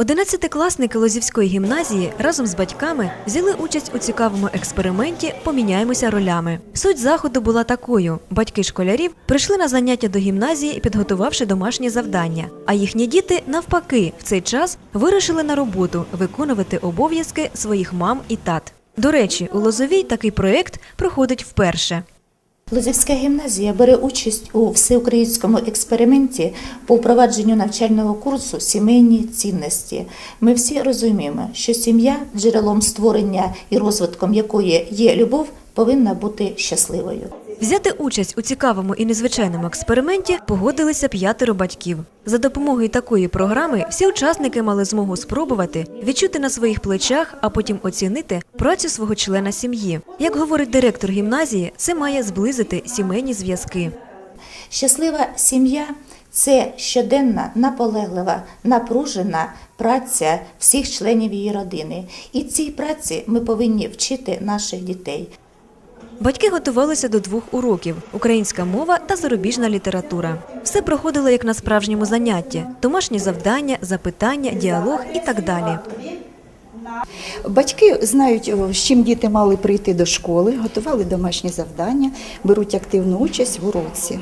Одинадцятикласники Лозівської гімназії разом з батьками взяли участь у цікавому експерименті Поміняємося ролями. Суть заходу була такою: батьки школярів прийшли на заняття до гімназії, підготувавши домашні завдання. А їхні діти, навпаки, в цей час вирушили на роботу виконувати обов'язки своїх мам і тат. До речі, у Лозовій такий проєкт проходить вперше. Лозівська гімназія бере участь у всеукраїнському експерименті по впровадженню навчального курсу Сімейні цінності. Ми всі розуміємо, що сім'я, джерелом створення і розвитком якої є любов, повинна бути щасливою. Взяти участь у цікавому і незвичайному експерименті погодилися п'ятеро батьків. За допомогою такої програми всі учасники мали змогу спробувати відчути на своїх плечах, а потім оцінити працю свого члена сім'ї. Як говорить директор гімназії, це має зблизити сімейні зв'язки. Щаслива сім'я це щоденна, наполеглива, напружена праця всіх членів її родини. І цій праці ми повинні вчити наших дітей. Батьки готувалися до двох уроків: українська мова та зарубіжна література. Все проходило як на справжньому занятті: домашні завдання, запитання, діалог і так далі. Батьки знають, з чим діти мали прийти до школи, готували домашні завдання, беруть активну участь в уроці.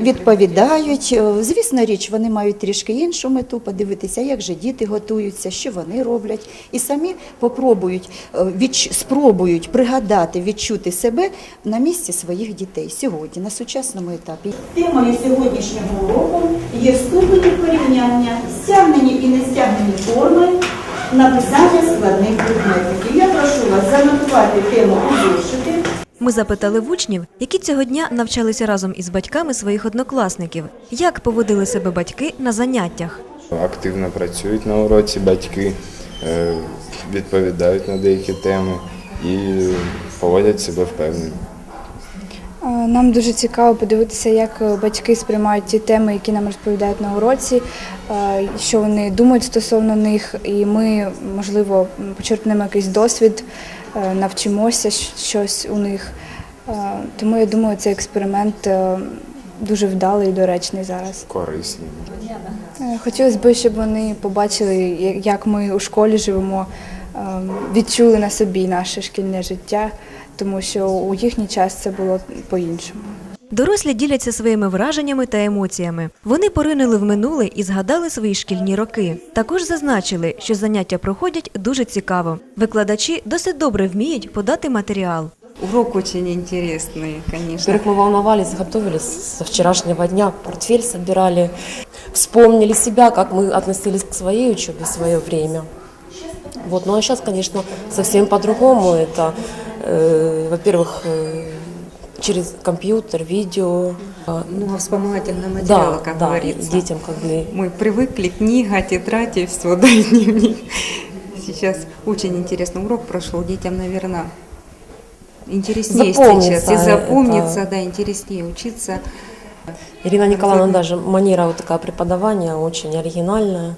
Відповідають. Звісно, річ, вони мають трішки іншу мету подивитися, як же діти готуються, що вони роблять, і самі попробують, е, відч- спробують пригадати, відчути себе на місці своїх дітей сьогодні, на сучасному етапі. Темою сьогоднішнього уроку є ступені порівняння, стягнені і не стягнені форми, написання складних предметів. Я прошу вас занотувати тему. Ми запитали в учнів, які цього дня навчалися разом із батьками своїх однокласників, як поводили себе батьки на заняттях. Активно працюють на уроці батьки, е, відповідають на деякі теми і поводять себе впевнено. Е, Нам дуже цікаво подивитися, як е, батьки сприймають ті теми, які нам розповідають на уроці, що вони думають стосовно них, і ми, можливо, почерпнемо якийсь досвід, навчимося щось у них. Е, Тому я думаю, цей експеримент е, дуже вдалий і доречний зараз. Корисні. Е, Хотілося б, щоб вони побачили, як ми у школі живемо, е, відчули на собі наше шкільне життя, тому що у їхній час це було по-іншому. Дорослі діляться своїми враженнями та емоціями. Вони поринули в минуле і згадали свої шкільні роки. Також зазначили, що заняття проходять дуже цікаво. Викладачі досить добре вміють подати матеріал. Урок очень интересный, конечно. Во-первых, мы волновались, готовились со вчерашнего дня, портфель собирали, вспомнили себя, как мы относились к своей учебе в свое время. Вот. Ну а сейчас, конечно, совсем по-другому. Это, э, во-первых, э, через компьютер, видео. Ну, а вспомогательные материалы, Да, как да, говорится. детям как бы Мы привыкли, книга, тетрадь и все, да, и дневник. Сейчас очень интересный урок прошел, детям, наверное, интереснее Запомнится сейчас. И запомнится, это. да, интереснее учиться. Ирина Николаевна даже манера вот такая преподавания очень оригинальная,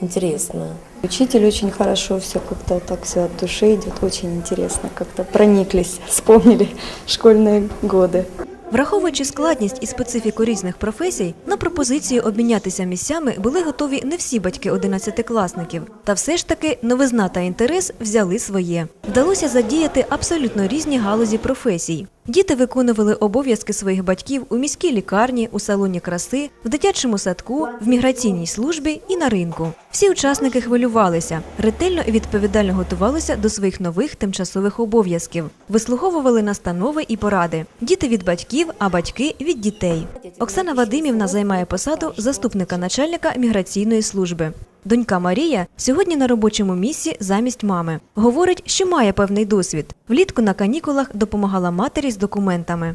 интересная. Учитель очень хорошо все как-то так все от души идет, очень интересно, как-то прониклись, вспомнили школьные годы. Враховуючи складність і специфіку різних професій, на пропозицію обмінятися місцями були готові не всі батьки одинадцятикласників. Та все ж таки новизна та інтерес взяли своє. Вдалося задіяти абсолютно різні галузі професій. Діти виконували обов'язки своїх батьків у міській лікарні, у салоні краси, в дитячому садку, в міграційній службі і на ринку. Всі учасники хвилювалися, ретельно і відповідально готувалися до своїх нових тимчасових обов'язків, вислуховували настанови і поради. Діти від батьків, а батьки від дітей. Оксана Вадимівна займає посаду заступника начальника міграційної служби. Донька Марія сьогодні на робочому місці замість мами. Говорить, що має певний досвід. Влітку на канікулах допомагала матері з документами.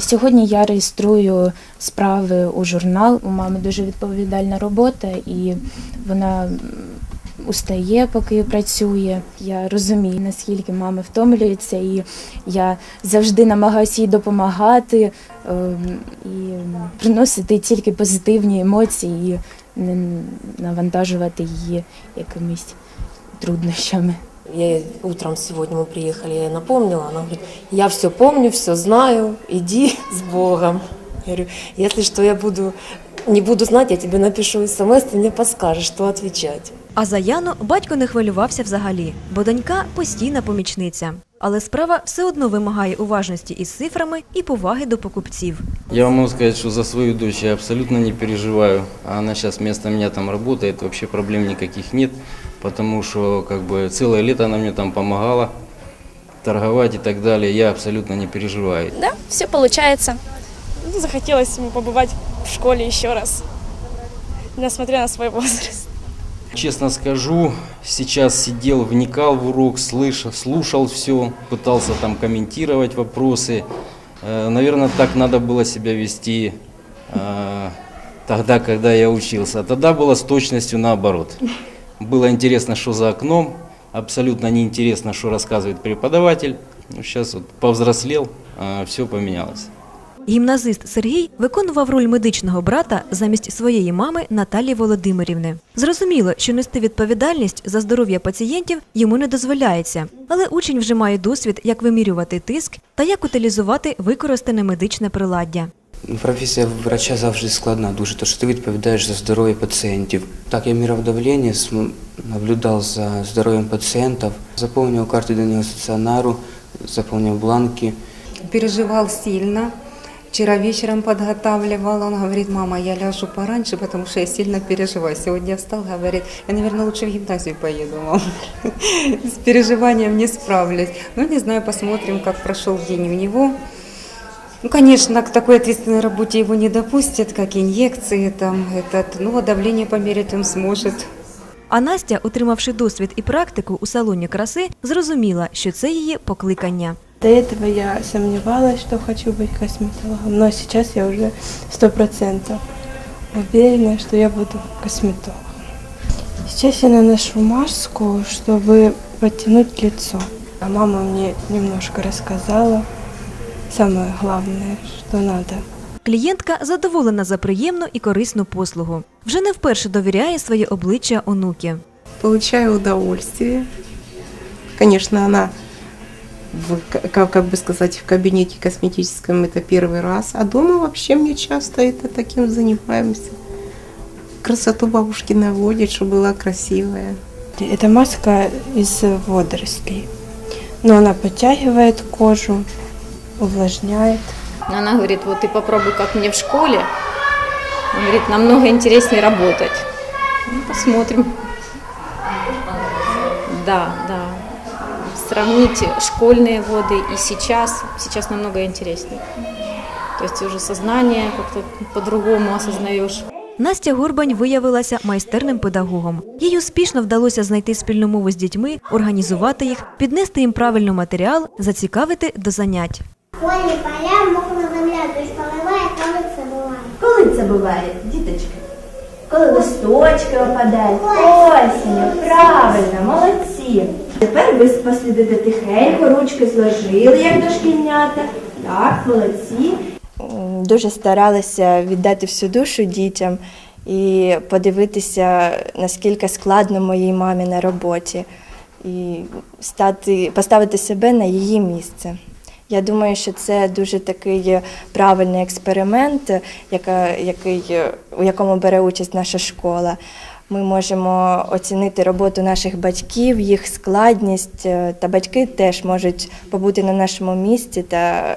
Сьогодні я реєструю справи у журнал. У мами дуже відповідальна робота, і вона устає, поки працює. Я розумію, наскільки мама втомлюється, і я завжди намагаюся їй допомагати ем, і приносити тільки позитивні емоції, не навантажувати її якимись труднощами. Я ей утром сегодня мы приехали, я ей напомнила, она говорит, я все помню, все знаю, иди с Богом. Я говорю, если что, я буду Не буду знать, я тебе напишу смс, ты мне подскажешь, что отвечать. А за Яну батько не хвилювався взагалі, бо донька постійна помічниця. Але справа все одно вимагає уважності із цифрами і поваги до покупців. Я вам могу сказать, что за свою дочь я абсолютно не переживаю. А Она сейчас вместо меня там работает, вообще проблем никаких нет, потому что как бы целое лето она мне там помогала торговать и так далее. Я абсолютно не переживаю. Да, все получается. Ну, Захотелось ему побывать в школе еще раз, несмотря на свой возраст. Честно скажу, сейчас сидел, вникал в урок, слышал, слушал все, пытался там комментировать вопросы. Наверное, так надо было себя вести э, тогда, когда я учился. А Тогда было с точностью наоборот. Было интересно, что за окном, абсолютно неинтересно, что рассказывает преподаватель. Сейчас вот повзрослел, все поменялось. Гімназист Сергій виконував роль медичного брата замість своєї мами Наталії Володимирівни. Зрозуміло, що нести відповідальність за здоров'я пацієнтів йому не дозволяється, але учень вже має досвід, як вимірювати тиск та як утилізувати використане медичне приладдя. Професія врача завжди складна дуже, тому що ти відповідаєш за здоров'я пацієнтів. Так, я міряв давлення, наблюдав за здоров'ям пацієнтів, заповнював карти денного стаціонару, заповнював бланки. Переживал сильно. Вчера вечером подготавливал, он говорит, мама, я ляжу пораньше, потому что я сильно переживаю. Сегодня встал, говорит, я, наверное, лучше в гимназию поеду, мам. С переживанием не справлюсь. Ну, не знаю, посмотрим, как прошел день у него. Ну, конечно, к такой ответственной работе его не допустят, как инъекции, там, этот, ну, давление померить он сможет. А Настя, отримавши досвід і практику у салоні краси, зрозуміла, що це її покликання. До этого я сомневалась, что хочу быть косметологом, но сейчас я уже сто процентов уверена, что я буду косметологом. Сейчас я наношу маску, чтобы подтянуть лицо. А мама мне немножко рассказала самое главное, что надо. Клієнтка задоволена за приємну і корисну послугу. Вже не вперше довіряє своє обличчя онуки. получаю удовольствие. Конечно, она, в, как, как бы сказать, в кабинете косметическом это первый раз, а дома вообще мне часто это таким занимаемся. Красоту бабушки наводит, чтобы была красивая. Это маска из водорослей. Но она подтягивает кожу, увлажняет. Она говорит, вот ты попробуй, как мне в школе. Она говорит, намного интереснее работать. Ну, посмотрим. Да, да. Сравните школьные годы и сейчас. Сейчас намного интереснее. То есть уже сознание как-то по-другому осознаешь. Настя Горбань виявилася майстерним педагогом. Їй успішно вдалося знайти спільну мову з дітьми, організувати їх, піднести їм правильний матеріал, зацікавити до занять. Полі поля, мокра земля, дощ поливає, коли це буває. Коли це буває, діточки? Коли листочки опадають. Осінню, правильно, молодці. Тепер ви послідите тихенько, ручки зложили, як дошкільнята. Так, молодці. Дуже старалася віддати всю душу дітям і подивитися, наскільки складно моїй мамі на роботі, і стати, поставити себе на її місце. Я думаю, що це дуже такий правильний експеримент, який, у якому бере участь наша школа. Ми можемо оцінити роботу наших батьків, їх складність, е, та батьки теж можуть побути на нашому місці та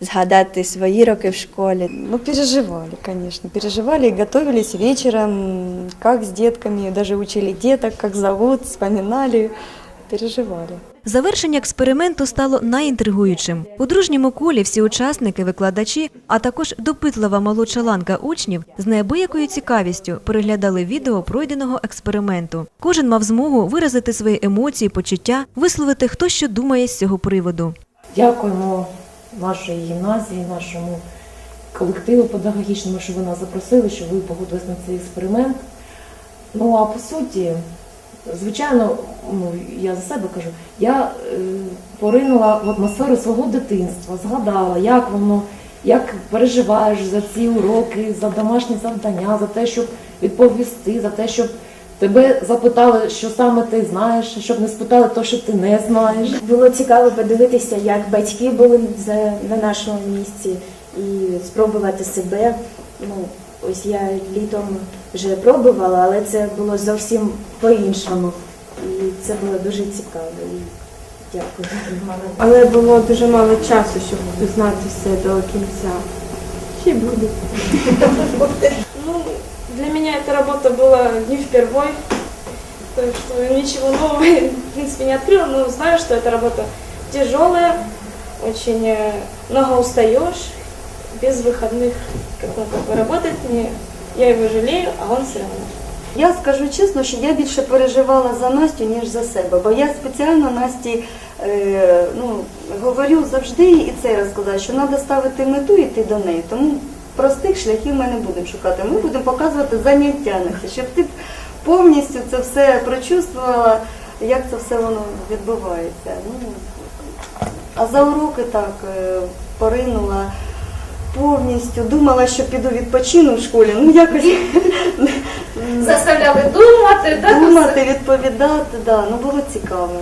згадати свої роки в школі. Ну, переживали, звісно, переживали і готувалися вечором, як з дітками, даже учили діток, як зовут, вспоминали, переживали. Завершення експерименту стало найінтригуючим. У дружньому колі всі учасники, викладачі, а також допитлива молодша ланка учнів з неабиякою цікавістю переглядали відео пройденого експерименту. Кожен мав змогу виразити свої емоції, почуття, висловити хто що думає з цього приводу. Дякуємо нашій гімназії, нашому колективу педагогічному, що ви нас запросили, що ви погодились на цей експеримент. Ну а по суті, звичайно, ну, я за себе кажу, я е, поринула в атмосферу свого дитинства, згадала, як воно, як переживаєш за ці уроки, за домашні завдання, за те, щоб відповісти, за те, щоб тебе запитали, що саме ти знаєш, щоб не спитали то, що ти не знаєш. Було цікаво подивитися, як батьки були за- на нашому місці і спробувати себе. Ну, Ось я літом вже пробувала, але це було зовсім по-іншому. І це було дуже цікаво. І дякую. Але було дуже мало часу, щоб знати все до кінця. Ще буде. Ну, для меня эта работа была не впервой, так что ничего нового, в принципе, не открыла, но знаю, что эта работа тяжелая, очень э, много устаешь, без выходных, как он как бы работает, мне, я его жалею, а он все равно. Я скажу чесно, що я більше переживала за Настю, ніж за себе, бо я спеціально Насті е, ну, говорю завжди і це розказати, що треба ставити мету і йти до неї. Тому простих шляхів ми не будемо шукати. Ми будемо показувати заняття Насті, щоб ти повністю це все прочувствувала, як це все воно відбувається. Ну, а за уроки так е, поринула повністю, думала, що піду відпочину в школі. Ну якось Заставляли думати, так? думати, відповідати, да. ну було цікаво.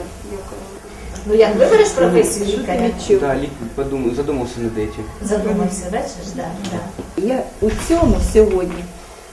Ну як вибереш професію лікаря? Да, подумал, задумался над этим. Задумався, бачиш, да, да. Я у цьому сьогодні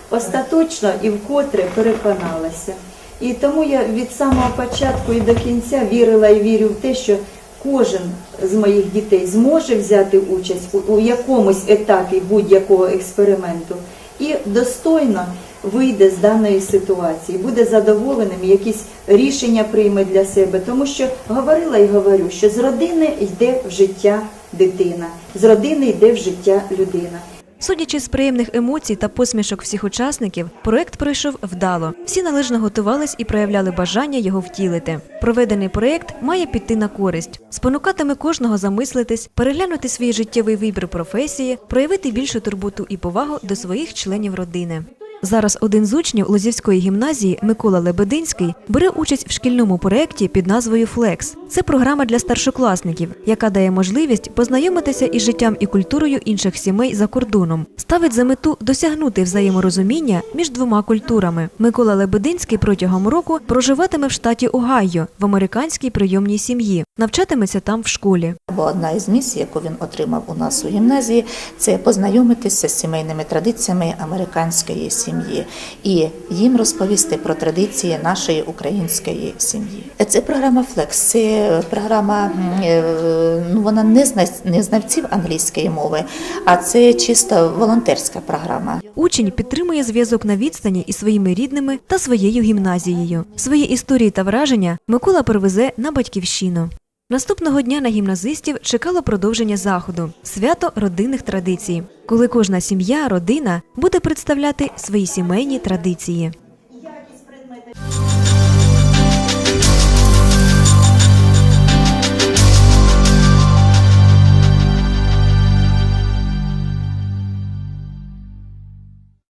остаточно і вкотре переконалася. І тому я від самого початку і до кінця вірила і вірю в те, що кожен з моїх дітей зможе взяти участь у, якомусь етапі будь-якого експерименту і достойно вийде з даної ситуації, буде задоволеним, якісь рішення прийме для себе. Тому що говорила і говорю, що з родини йде в життя дитина, з родини йде в життя людина. Судячи з приємних емоцій та посмішок всіх учасників, проект пройшов вдало. Всі належно готувались і проявляли бажання його втілити. Проведений проект має піти на користь, спонукатиме кожного замислитись, переглянути свій життєвий вибір професії, проявити більшу турботу і повагу до своїх членів родини. Зараз один з учнів Лозівської гімназії Микола Лебединський бере участь в шкільному проєкті під назвою Флекс. Це програма для старшокласників, яка дає можливість познайомитися із життям і культурою інших сімей за кордоном. Ставить за мету досягнути взаєморозуміння між двома культурами. Микола Лебединський протягом року проживатиме в штаті Огайо в американській прийомній сім'ї, навчатиметься там в школі. Бо одна із місій, яку він отримав у нас у гімназії, це познайомитися з сімейними традиціями американської сім'ї і їм розповісти про традиції нашої української сім'ї. Це програма Flex, це програма, е, ну вона не не знавців англійської мови, а це чисто волонтерська програма. Учень підтримує зв'язок на відстані із своїми рідними та своєю гімназією. Свої історії та враження Микола перевезе на батьківщину. Наступного дня на гімназистів чекало продовження заходу свято родинних традицій, коли кожна сім'я, родина буде представляти свої сімейні традиції.